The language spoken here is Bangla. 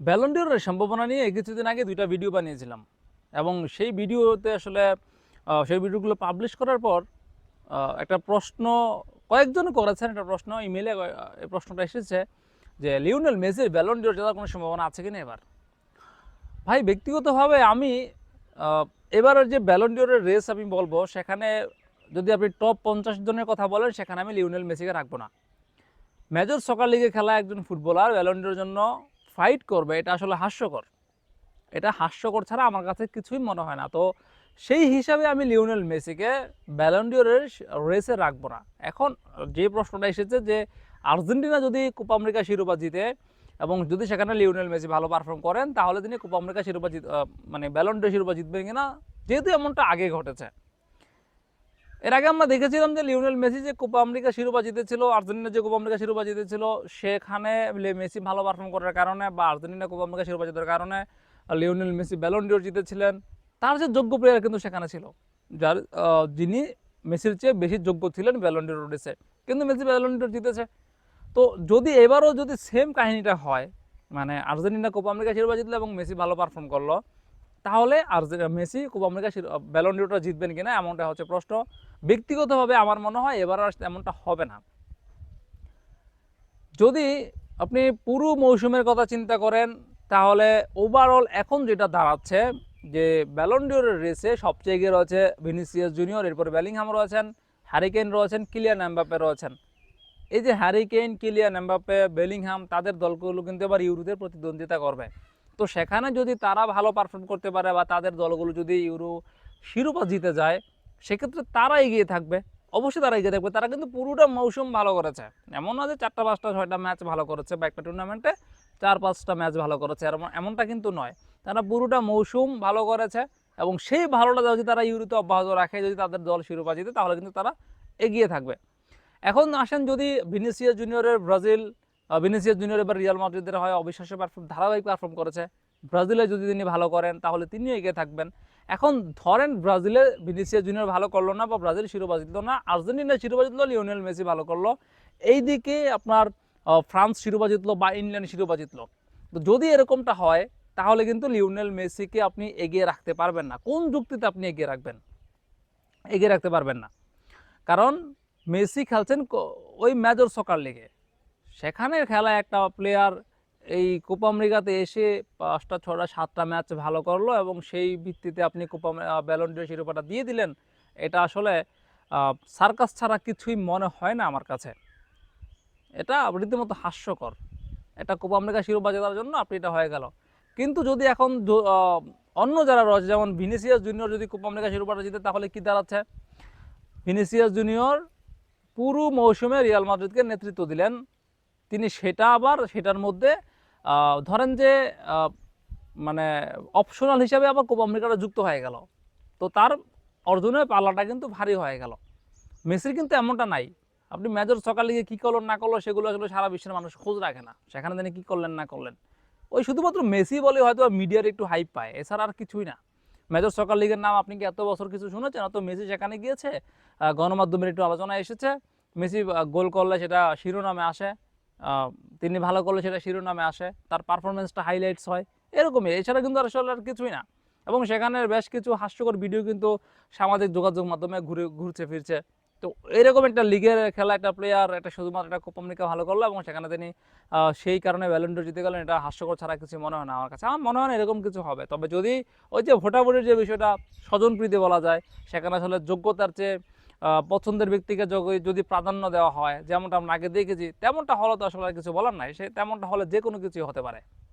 ব্যালন্ডিয়রের সম্ভাবনা নিয়ে কিছুদিন আগে দুইটা ভিডিও বানিয়েছিলাম। এবং সেই ভিডিওতে আসলে সেই ভিডিওগুলো পাবলিশ করার পর একটা প্রশ্ন, কয়েকজন করেছেন একটা প্রশ্ন ইমেলে এই প্রশ্নটা এসেছে যে, লিওনেল মেসির ব্যালন্ডিয়র জেতার কোনো সম্ভাবনা আছে কিনা এবার? ভাই, ব্যক্তিগতভাবে আমি এবারের যে ব্যালন্ডিয়রের রেস আমি বলব, সেখানে যদি আপনি টপ পঞ্চাশ জনের কথা বলেন, সেখানে আমি লিওনেল মেসিকে রাখব না। মেজর সকার লিগে খেলা একজন ফুটবলার ব্যালন্ডিয়র জন্য ফাইট করবে, এটা আসলে হাস্যকর। এটা হাস্যকর ছাড়া আমার কাছে কিছুই মনে হয় না। তো সেই হিসাবে আমি লিওনেল মেসিকে ব্যালন্ডিয়রের রেসে রাখব না। এখন যে প্রশ্নটা এসেছে যে আর্জেন্টিনা যদি কোপা আমেরিকা শিরোপা জিতে এবং যদি সেখানে লিওনেল মেসি ভালো পারফর্ম করেন, তাহলে তিনি কোপা আমেরিকা শিরোপা জিত মানে ব্যালন্ডিয়র শিরোপা জিতবেন কিনা? যেহেতু এমনটা আগে ঘটেছে। এর আগে আমরা দেখেছিলাম যে লিওনেল মেসি যে কোপা আমেরিকা শিরোপা জিতেছিল, আর্জেন্টিনা যে কোপা আমেরিকা শিরোপা জিতেছিল, সেখানে মেসি ভালো পারফর্ম করার কারণে বা আর্জেন্টিনা কোপা আমেরিকা শিরোপা জেতার কারণে লিওনেল মেসি ব্যালন্ডিওর জিতেছিলেন। তার যে যোগ্য প্লেয়ার কিন্তু সেখানে ছিল। যার যিনি মেসির চেয়ে বেশি যোগ্য ছিলেন ব্যালন্ডিওর রেসে কিন্তু মেসি ব্যালন্ডিওর জিতেছে। তো যদি এবারও যদি সেম কাহিনীটা হয় মানে আর্জেন্টিনা কোপা আমেরিকা শিরোপা জিতলো এবং মেসি ভালো পারফর্ম করল তাহলে আর্জেন্টিনা মেসি কোপা আমেরিকা ব্যালন্ডিওরটা জিতবেন কিনা এমনটা হচ্ছে প্রশ্ন। ব্যক্তিগতভাবে আমার মনে হয় এবার আর এমনটা হবে না। যদি আপনি পুরো মৌসুমের কথা চিন্তা করেন, তাহলে ওভারঅল এখন যেটা দাঁড়াচ্ছে, যে ব্যালন্ডিওরের রেসে সবচেয়ে এগিয়ে রয়েছে ভিনিসিয়াস জুনিয়র এরপরে বেলিংহাম রয়েছেন হ্যারিকেন রয়েছেন কিলিয়ান এমবাপে রয়েছেন। এই যে হ্যারিকেন কিলিয়ান এমবাপে বেলিংহাম তাদের দলগুলো কিন্তু এবার ইউরোতে প্রতিদ্বন্দ্বিতা করবে। তো সেখানে যদি তারা ভালো পারফর্ম করতে পারে বা তাদের দলগুলো যদি ইউরো শিরোপা জিতে যায়, সেক্ষেত্রে তারা এগিয়ে থাকবে। অবশ্যই তারা এগিয়ে থাকবে। তারা কিন্তু পুরোটা মৌসুম ভালো করেছে। এমন না যে চারটা, পাঁচটা, ছয়টা ম্যাচ ভালো করেছে বা একটা টুর্নামেন্টে চার, পাঁচটা ম্যাচ ভালো করেছে। এমনটা কিন্তু নয়। তারা পুরোটা মৌসুম ভালো করেছে এবং সেই ভালোটা যদি তারা ইউরোতে অব্যাহত রাখে, যদি তাদের দল শিরোপা জিতে, তাহলে কিন্তু তারা এগিয়ে থাকবে। এখন আসেন যদি ভিনিসিয়াস জুনিয়রের ব্রাজিল ভিনিসিয়াস জুনিয়র এবার রিয়াল মাদ্রিদের হয় অবিশ্বাস্য পারফর্ম ধারাবাহিক পারফর্ম করেছে। ব্রাজিলে যদি তিনি ভালো করেন, তাহলে তিনিও এগিয়ে থাকবেন। এখন ধরেন ব্রাজিলে ভিনিসিয়াস জুনিয়র ভালো করল না বা ব্রাজিল শিরোপা জিতলো না আর্জেন্টিনা শিরোপা জিতলো লিওনেল মেসি ভালো করল। এইদিকে আপনার ফ্রান্স শিরোপা জিতলো বা ইংল্যান্ড শিরোপা জিতলো তো যদি এরকমটা হয়, তাহলে কিন্তু লিওনেল মেসিকে আপনি এগিয়ে রাখতে পারবেন না। কোন যুক্তিতে আপনি এগিয়ে রাখবেন? এগিয়ে রাখতে পারবেন না। কারণ মেসি খেলছেন ওই মেজর সকার লিগে সেখানে খেলা একটা প্লেয়ার এই কোপা আমেরিকাতে এসে পাঁচটা, ছটা, সাতটা ম্যাচ ভালো করল এবং সেই ভিত্তিতে আপনি কোপা ব্যালন্ডিও শিরোপাটা দিয়ে দিলেন। এটা আসলে সার্কাস ছাড়া কিছুই মনে হয় না আমার কাছে। এটা রীতিমতো হাস্যকর। এটা কোপা আমেরিকা শিরোপা জেতার জন্য আপনি এটা হয়ে গেল। কিন্তু যদি এখন অন্য যারা রয়েছে, যেমন ভিনিসিয়াস জুনিয়র যদি কোপা আমেরিকা শিরোপাটা জিতে, তাহলে কী দাঁড়াচ্ছে? ভিনিসিয়াস জুনিয়র পুরো মৌসুমে রিয়াল মাদ্রিদকে নেতৃত্ব দিলেন। তিনি সেটা আবার সেটার মধ্যে ধরেন যে মানে অপশনাল হিসাবে আবার কোপা আমেরিকাটা যুক্ত হয়ে গেল। তো তার অর্জনের পাল্লাটা কিন্তু ভারী হয়ে গেল। মেসির কিন্তু এমনটা নাই। আপনি মেজর সকাল লিগে কী করল না করল সেগুলো আসলে সারা বিশ্বের মানুষ খোঁজ রাখে না। সেখানে তিনি কী করলেন, না করলেন। ওই শুধুমাত্র মেসি বলে হয়তো মিডিয়ার একটু হাইপ পায়। এছাড়া আর কিছুই না। মেজর সকাল লিগের নাম আপনি কি এত বছর কিছু শুনেছেন? অত মেসি সেখানে গিয়েছে? গণমাধ্যমের একটু আলোচনা এসেছে। মেসি গোল করলে সেটা শিরোনামে আসে। তিনি ভালো করলে সেটা শিরোনামে আসে, তার পারফরমেন্সটা হাইলাইটস হয়, এরকমই। এছাড়া কিন্তু আসলে আর কিছুই না। এবং সেখানে বেশ কিছু হাস্যকর ভিডিও কিন্তু সামাজিক যোগাযোগ মাধ্যমে ঘুরে, ঘুরছে, ফিরছে। তো এরকম একটা লিগের খেলা, একটা প্লেয়ার একটা শুধুমাত্র একটা কোপা ভালো করল এবং সেখানে তিনি সেই কারণে ভ্যালেন্ডো জিতে গেলেন, এটা হাস্যকর ছাড়া কিছু মনে হয় না আমার কাছে। আমার মনে হয় না এরকম কিছু হবে। তবে যদি ওই যে ভোটাভুটির যে বিষয়টা, স্বজনপ্রীতি বলা যায়, সেখানে আসলে যোগ্যতার চেয়ে পছন্দের ব্যক্তিকে যদি প্রাধান্য দেওয়া হয়, যেমনটা আমরা আগে দেখেছি, তেমনটা হলে তো আসলে কিছু বলার নাই। সে তেমনটা হলে যে কোনো কিছুই হতে পারে।